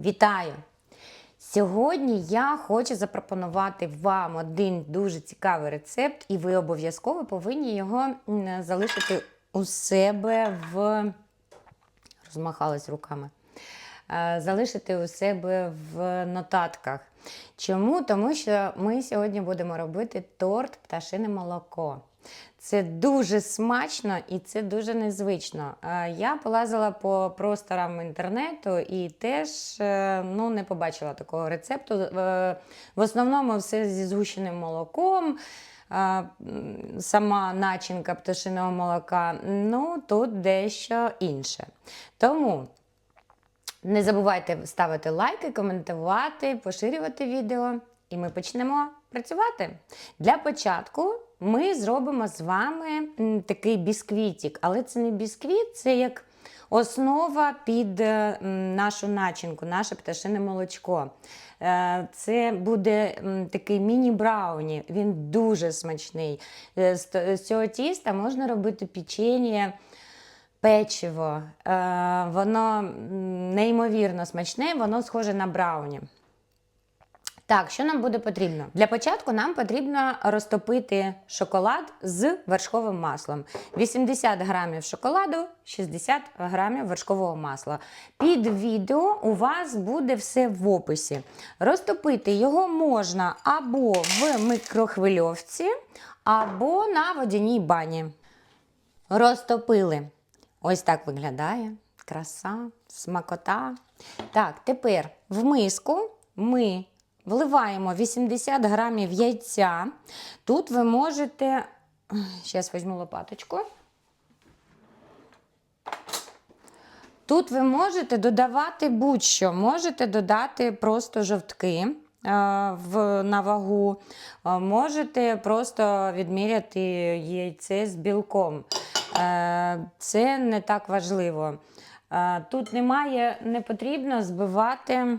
Вітаю! Сьогодні я хочу запропонувати вам один дуже цікавий рецепт, і ви обов'язково повинні його залишити у себе в розмахалась руками. Е, Залишити у себе в нотатках. Чому? Тому що ми сьогодні будемо робити торт пташине молоко. Це дуже смачно і це дуже незвично. Е, Я полазила по просторам інтернету і теж е, ну, не побачила такого рецепту. Е, В основному все зі згущеним молоком. Сама начинка пташиного молока, ну тут дещо інше. Тому не забувайте ставити лайки, коментувати, поширювати відео, і ми почнемо працювати. Для початку ми зробимо з вами такий бісквітик, але це не бісквіт, це як основа під е, нашу начинку, наше пташине молочко. Е, Це буде такий міні-брауні, він дуже смачний. Е, З цього тіста можна робити печення печиво. Воно неймовірно смачне, воно схоже на брауні. Так, що нам буде потрібно? Для початку нам потрібно розтопити шоколад з вершковим маслом. 80 грамів шоколаду, 60 грамів вершкового масла. Під відео у вас буде все в описі. Розтопити його можна або в микрохвильовці, або на водяній бані. Розтопили. Ось так виглядає. Краса, смакота. Так, тепер в миску ми вливаємо 80 грамів яйця. Тут ви можете. Зараз візьму лопаточку. Тут ви можете додавати будь-що. Можете додати просто жовтки е, в, на вагу, е, можете просто відміряти яйце з білком. Е, Це не так важливо. Тут немає, не потрібно збивати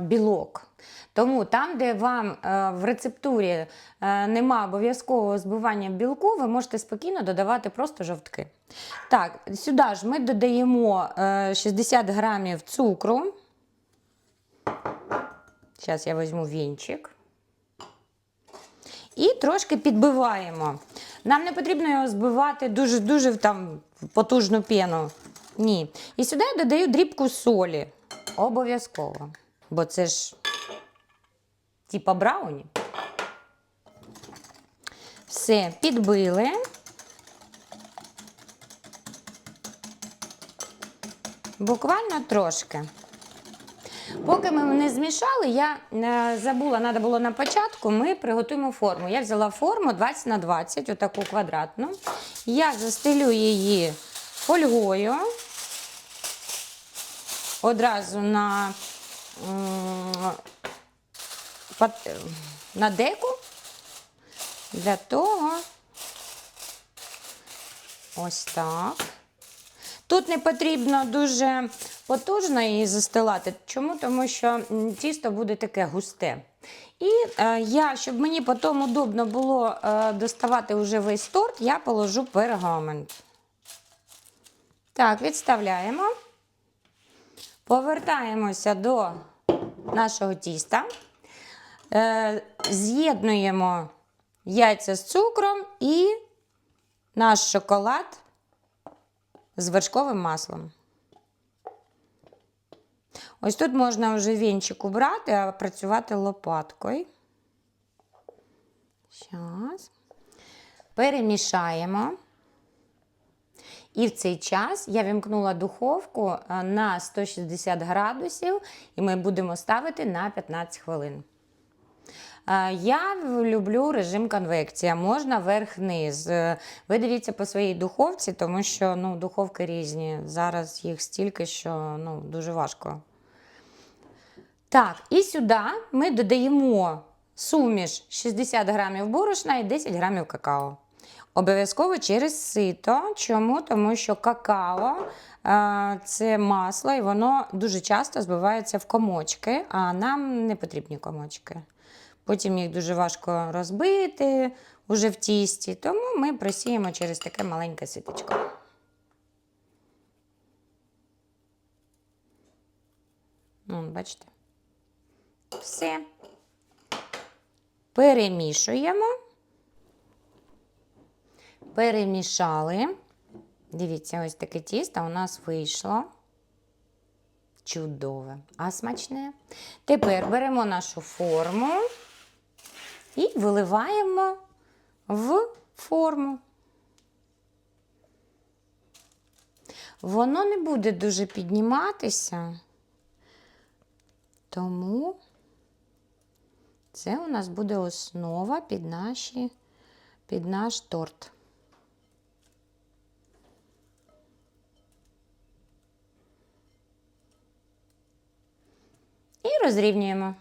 білок. Тому там, де вам е, в рецептурі е, нема обов'язкового збивання білку, ви можете спокійно додавати просто жовтки. Так, сюди ж ми додаємо е, 60 грамів цукру. Зараз я візьму вінчик. І трошки підбиваємо. Нам не потрібно його збивати дуже-дуже там потужну пену. Ні. І сюди я додаю дрібку солі. Обов'язково. Бо це ж типа брауні. Все, підбили. Буквально трошки. Поки ми не змішали, я е, забула, треба було на початку, ми приготуємо форму. Я взяла форму 20 на 20, отаку квадратну. Я застелю її фольгою. Одразу на, на деку. Для того ось так. Тут не потрібно дуже потужно її застилати. Чому? Тому що тісто буде таке густе. І е, я, щоб мені потім удобно було е, доставати вже весь торт, я положу пергамент. Так, відставляємо. Повертаємося до нашого тіста. Е, з'єднуємо яйця з цукром і наш шоколад з вершковим маслом. Ось тут можна вже вінчик убрати, а працювати лопаткою. Зараз. Перемішаємо. І в цей час я вімкнула духовку на 160 градусів, і ми будемо ставити на 15 хвилин. Е, Я люблю режим конвекція, можна верх-низ. Е, Ви дивіться по своїй духовці, тому що ну, духовки різні. Зараз їх стільки, що ну, дуже важко. Так, і сюди ми додаємо суміш 60 грамів борошна і 10 грамів какао. Обов'язково через сито. Чому? Тому що какао е, це масло, і воно дуже часто збивається в комочки, а нам не потрібні комочки. Потім їх дуже важко розбити уже в тісті, тому ми просіємо через таке маленьке ситочко. Вон, бачите? Все. Перемішуємо. Перемішали. Дивіться, ось таке тісто у нас вийшло. Чудове, а смачне. Тепер беремо нашу форму і виливаємо в форму. Воно не буде дуже підніматися, тому це у нас буде основа під, наші, під наш торт. І розрівнюємо.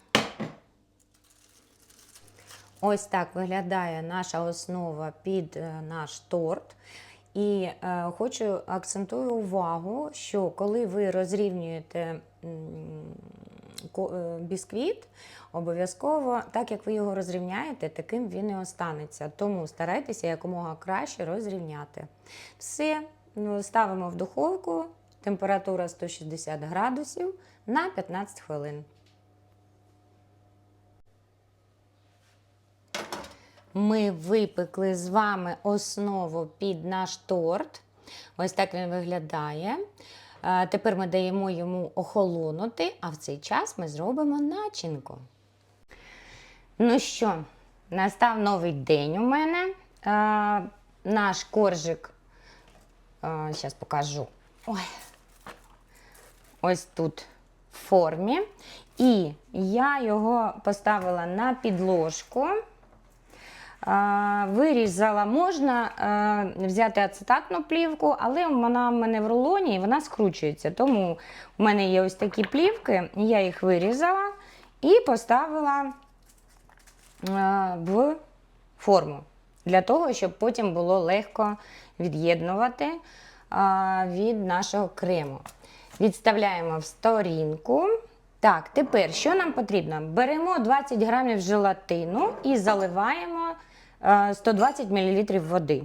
Ось так виглядає наша основа під е, наш торт. І е, хочу акцентую увагу, що коли ви розрівнюєте е, бісквіт, обов'язково, так як ви його розрівняєте, таким він і останеться. Тому старайтеся якомога краще розрівняти. Все, ну, ставимо в духовку, температура 160 градусів на 15 хвилин. Ми випекли з вами основу під наш торт. Ось так він виглядає. Е, Тепер ми даємо йому охолонути, а в цей час ми зробимо начинку. Ну що, настав новий день у мене. Е, Наш коржик, зараз покажу. Ой. Ось тут в формі. І я його поставила на підложку. Вирізала, можна е, взяти ацетатну плівку, але вона в мене в рулоні і вона скручується. Тому в мене є ось такі плівки, я їх вирізала і поставила е, в форму. Для того, щоб потім було легко від'єднувати е, від нашого крему. Відставляємо в сторінку. Так, тепер що нам потрібно? Беремо 20 грамів желатину і заливаємо 120 мл води.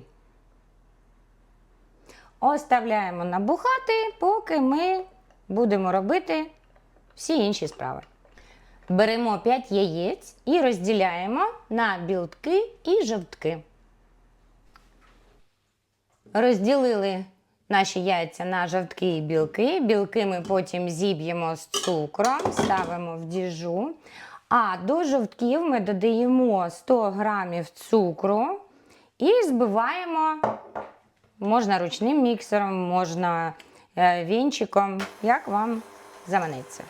Оставляємо набухати, поки ми будемо робити всі інші справи. Беремо 5 яєць і розділяємо на білки і жовтки. Розділили наші яйця на жовтки і білки. Білки ми потім зіб'ємо з цукром, ставимо в діжу. А до жовтків ми додаємо 100 грамів цукру і збиваємо, можна ручним міксером, можна е, вінчиком, як вам заманеться.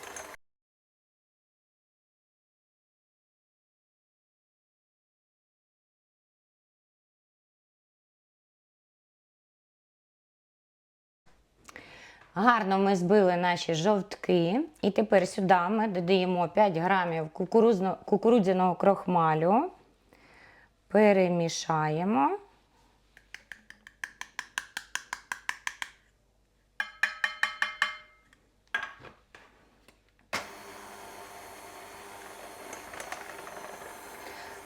Гарно ми збили наші жовтки. І тепер сюди ми додаємо 5 грамів кукурудзяного крохмалю. Перемішаємо.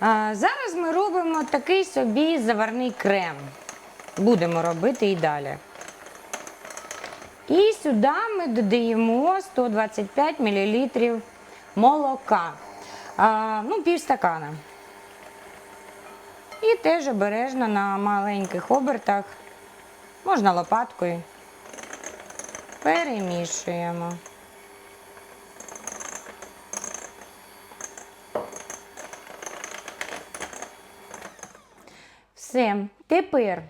А, Зараз ми робимо такий собі заварний крем. Будемо робити і далі. І сюди ми додаємо 125 мл молока. А, ну, пів стакана. І теж обережно на маленьких обертах, можна лопаткою, перемішуємо. Все, тепер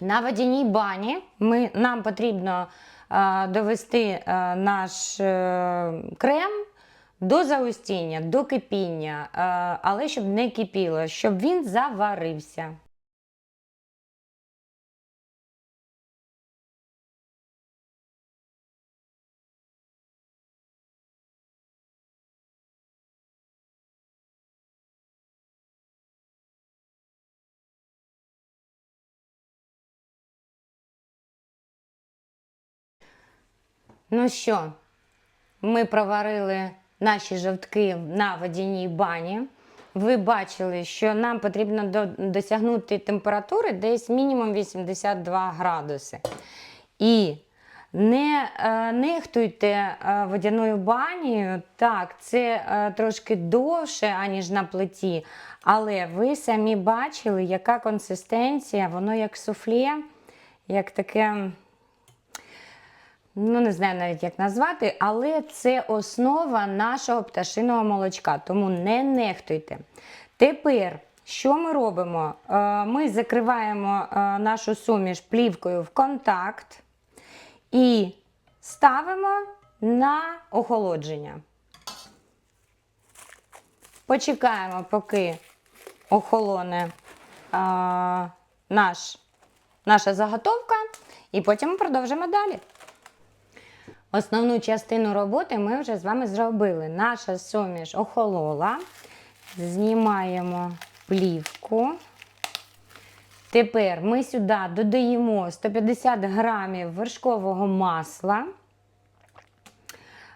на водяній бані ми, нам потрібно е, довести е, наш е, крем до загустіння, до кипіння, е, але щоб не кипіло, щоб він заварився. Ну що, ми проварили наші жовтки на водяній бані. Ви бачили, що нам потрібно до- досягнути температури десь мінімум 82 градуси. І Не е, нехтуйте е, водяною банею. Так, це е, трошки довше, аніж на плиті, але ви самі бачили, яка консистенція, воно як суфлє, як таке. Ну, не знаю навіть як назвати, але це основа нашого пташиного молочка, тому не нехтуйте. Тепер, що ми робимо? Е, Ми закриваємо е, нашу суміш плівкою в контакт і ставимо на охолодження. Почекаємо, поки охолоне а, наш, наша заготовка, і потім продовжимо далі. Основну частину роботи ми вже з вами зробили. Наша суміш охолола. Знімаємо плівку. Тепер ми сюди додаємо 150 грамів вершкового масла.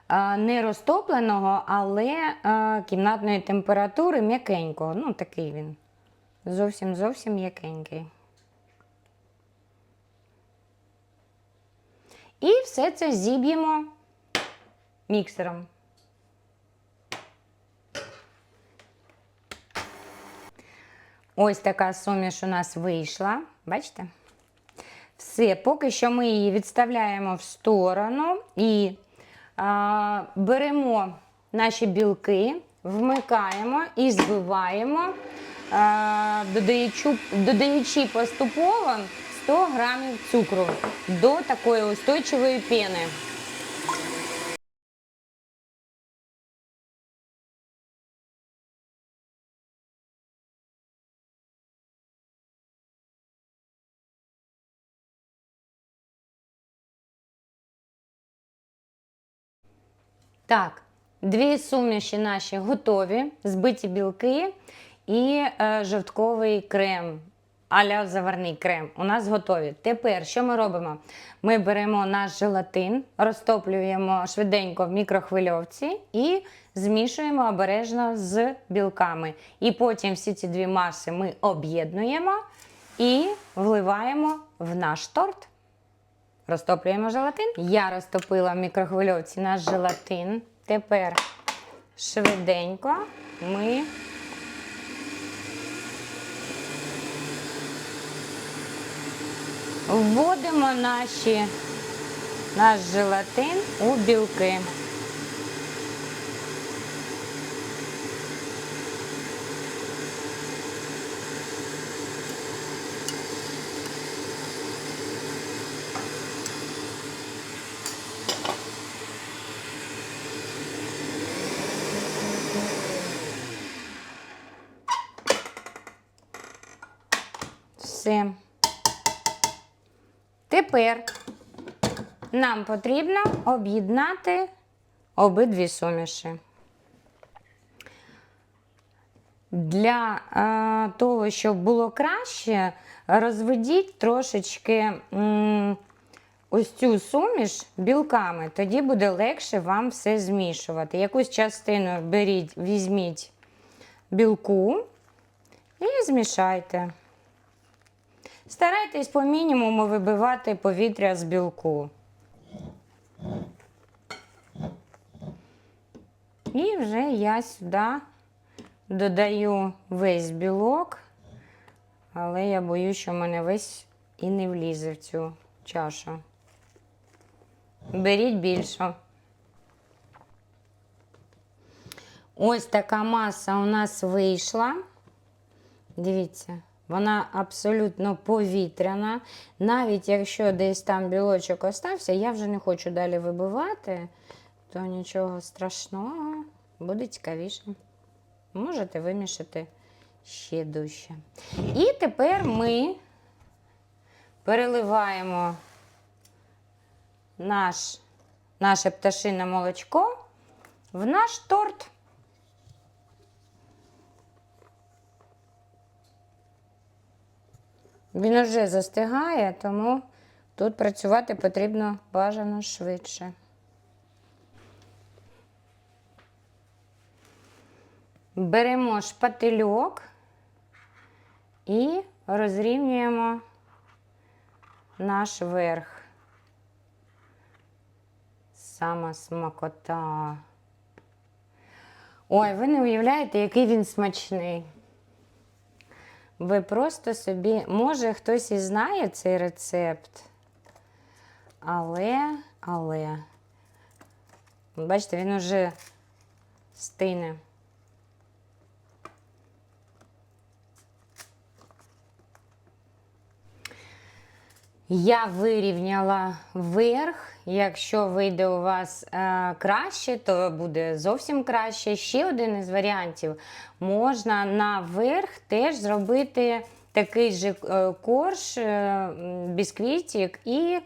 Е, Не розтопленого, але е, кімнатної температури м'якенького. Ну, такий він. Зовсім зовсім м'якенький. І все це зіб'ємо міксером. Ось така суміш у нас вийшла. Бачите? Все, поки що ми її відставляємо в сторону і а, беремо наші білки, вмикаємо і збиваємо, а, додаючи, додаючи поступово 100 грамів цукру до такої устойчивої пени. Так, дві суміші наші готові, збиті білки і е, жовтковий крем. Аля заварний крем. У нас готові. Тепер що ми робимо? Ми беремо наш желатин, розтоплюємо швиденько в мікрохвильовці і змішуємо обережно з білками. І потім всі ці дві маси ми об'єднуємо і вливаємо в наш торт. Розтоплюємо желатин. Я розтопила в мікрохвильовці наш желатин. Тепер швиденько ми вводимо наші, наш желатин у білки. Все. Тепер нам потрібно об'єднати обидві суміші. Для е, того, щоб було краще, розведіть трошечки ось цю суміш білками, тоді буде легше вам все змішувати. Якусь частину беріть, візьміть білку і змішайте. Старайтесь по мінімуму вибивати повітря з білку. І вже я сюди додаю весь білок, але я боюсь, що в мене весь і не влізе в цю чашу. Беріть більше. Ось така маса у нас вийшла. Дивіться. Вона абсолютно повітряна. Навіть якщо десь там білочок остався, я вже не хочу далі вибивати, то нічого страшного, буде цікавіше. Можете вимішати ще дужче. І тепер ми переливаємо наш, наше пташине молочко в наш торт. Він вже застигає, тому тут працювати потрібно бажано швидше. Беремо шпательок і розрівнюємо наш верх. сама смакота. Ой, ви не уявляєте, який він смачний. Ви просто собі, може, хтось і знає цей рецепт, але, але, бачите, він уже стине. Я вирівняла верх. Якщо вийде у вас е, краще, то буде зовсім краще. Ще один із варіантів. Можна на верх теж зробити такий же е, корж, е, бісквітик і е,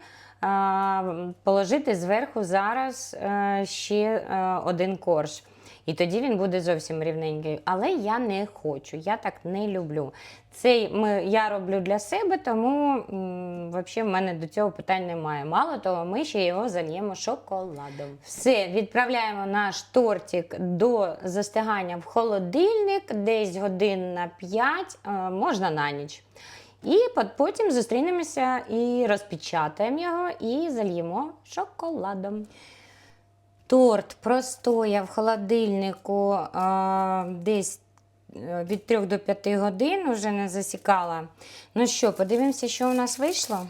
положити зверху зараз е, ще е, один корж. І тоді він буде зовсім рівненький. Але я не хочу, я так не люблю. Цей я роблю для себе, тому в мене до цього питань немає. Мало того, ми ще його зальємо шоколадом. Все, відправляємо наш тортик до застигання в холодильник, десь годин на 5, е, можна на ніч. І потім зустрінемося і розпечатаємо його і зальємо шоколадом. Торт простояв в холодильнику а, десь е, від 3 до 5 годин, вже не засікала. Ну що, подивимося, що у нас вийшло.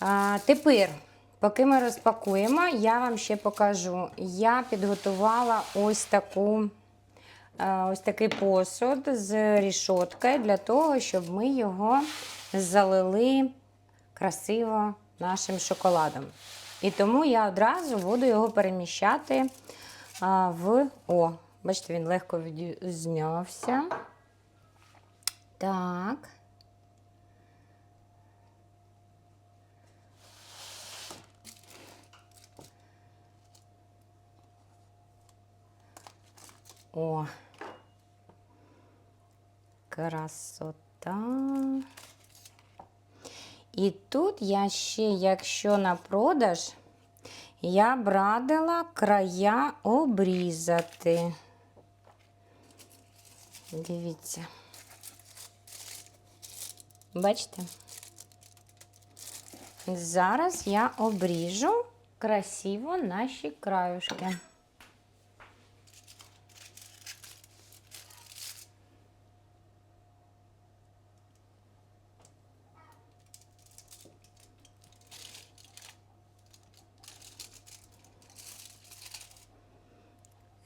А, тепер, поки ми розпакуємо, я вам ще покажу. Я підготувала ось таку. е, Ось такий посуд з рішоткою для того, щоб ми його залили красиво нашим шоколадом. І тому я одразу буду його переміщати в. О, бачите, він легко знявся. Так. О. Красота. І тут я ще, якщо на продаж, я б радила края обрізати. Дивіться. Бачите? Зараз я обріжу красиво наші краюшки.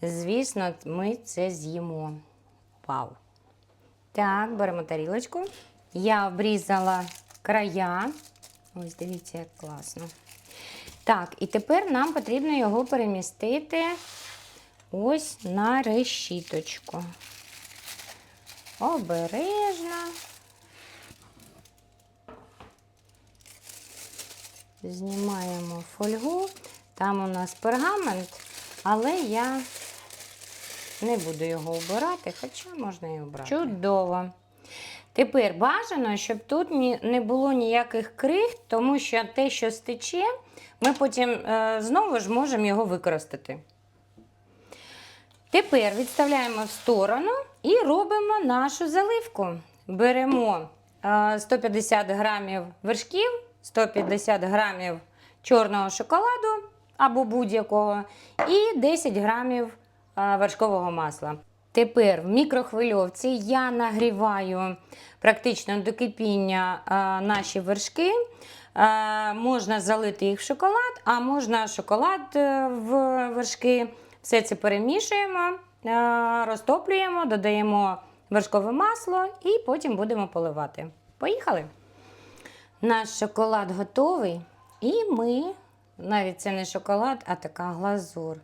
Звісно, ми це з'їмо. Вау! Так, беремо тарілочку. Я обрізала края. Ось дивіться, як класно. Так, і тепер нам потрібно його перемістити ось на решіточку. Обережно. Знімаємо фольгу. Там у нас пергамент, але я не буду його обирати, хоча можна і обрати. Чудово. Тепер бажано, щоб тут не було ніяких крихт, тому що те, що стече, ми потім е, знову ж можемо його використати. Тепер відставляємо в сторону і робимо нашу заливку. Беремо е, 150 грамів вершків, 150 грамів чорного шоколаду або будь-якого, і 10 грамів вершкового масла. Тепер в мікрохвильовці я нагріваю практично до кипіння наші вершки. Можна залити їх в шоколад, а можна шоколад е, в вершки. Все це перемішуємо, розтоплюємо, додаємо вершкове масло і потім будемо поливати. Поїхали! Наш шоколад готовий, і ми, навіть це не шоколад, а така глазур.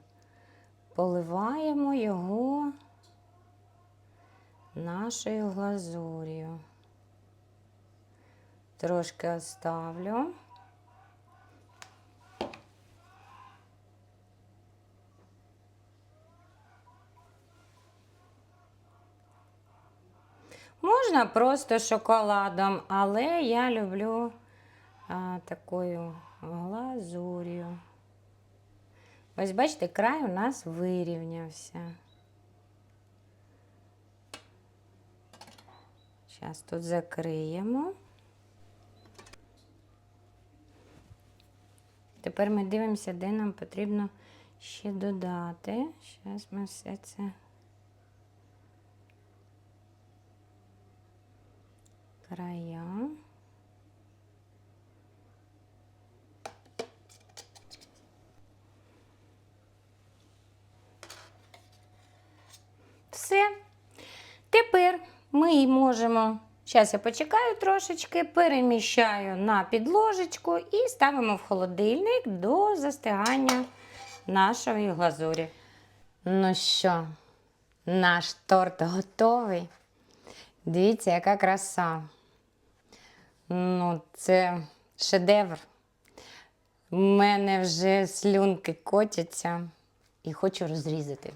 Поливаємо його нашою глазур'ю. Трошки оставлю. Можна просто шоколадом, але я люблю а, такою глазур'ю. Ось бачите, край у нас вирівнявся. Зараз тут закриємо. Тепер ми дивимося, де нам потрібно ще додати. Зараз ми все це. Края. Все. Тепер ми можемо, зараз я почекаю трошечки, переміщаю на підложечку і ставимо в холодильник до застигання нашої глазурі. Ну що, наш торт готовий. Дивіться, яка краса. Ну, це шедевр. У мене вже слюнки котяться і хочу розрізати.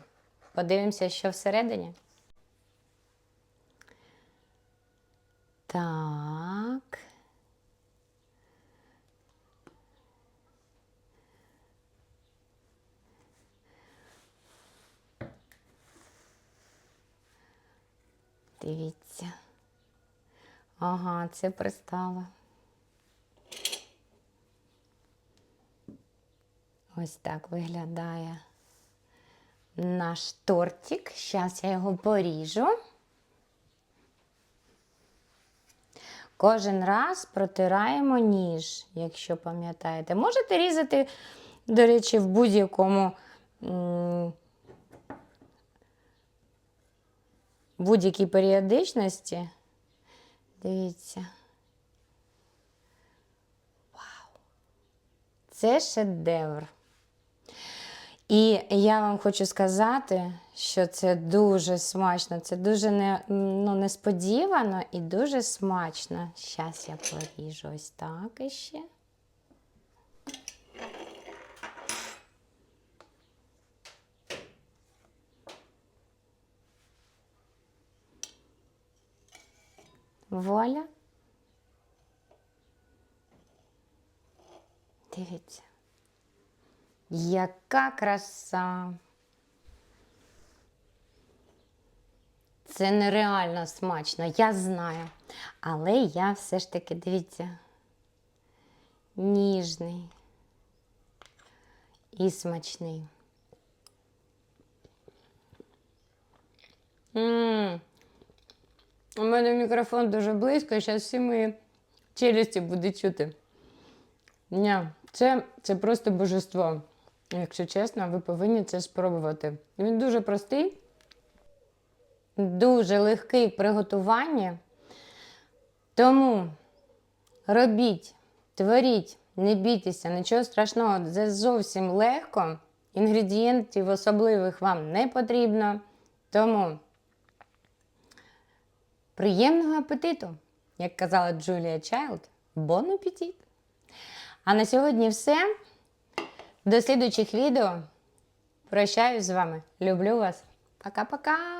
Подивимося, що всередині. Так. Дивіться. Ага, це пристало. Ось так виглядає наш тортик. Зараз я його поріжу. Кожен раз протираємо ніж, якщо пам'ятаєте. Можете різати, до речі, в будь-якому будь-якій періодичності. Дивіться. Вау! Це шедевр. І я вам хочу сказати, що це дуже смачно, це дуже не, ну, несподівано і дуже смачно. Зараз я поріжу ось так іще. Вуаля. Дивіться. Яка краса. Це нереально смачно, я знаю. Але я все ж таки, дивіться, ніжний і смачний. М. У мене мікрофон дуже близько, і зараз всі мої челюсті будуть чути. Ні, це, це просто божество. Якщо чесно, ви повинні це спробувати. Він дуже простий, дуже легкий в приготуванні. Тому робіть, творіть, не бійтеся, нічого страшного, це зовсім легко. Інгредієнтів особливих вам не потрібно. Тому приємного апетиту, як казала Джулія Чайлд, бон апетит! А на сьогодні все. До слідуючих відео. Прощаюсь з вами. Люблю вас. Пока-пока.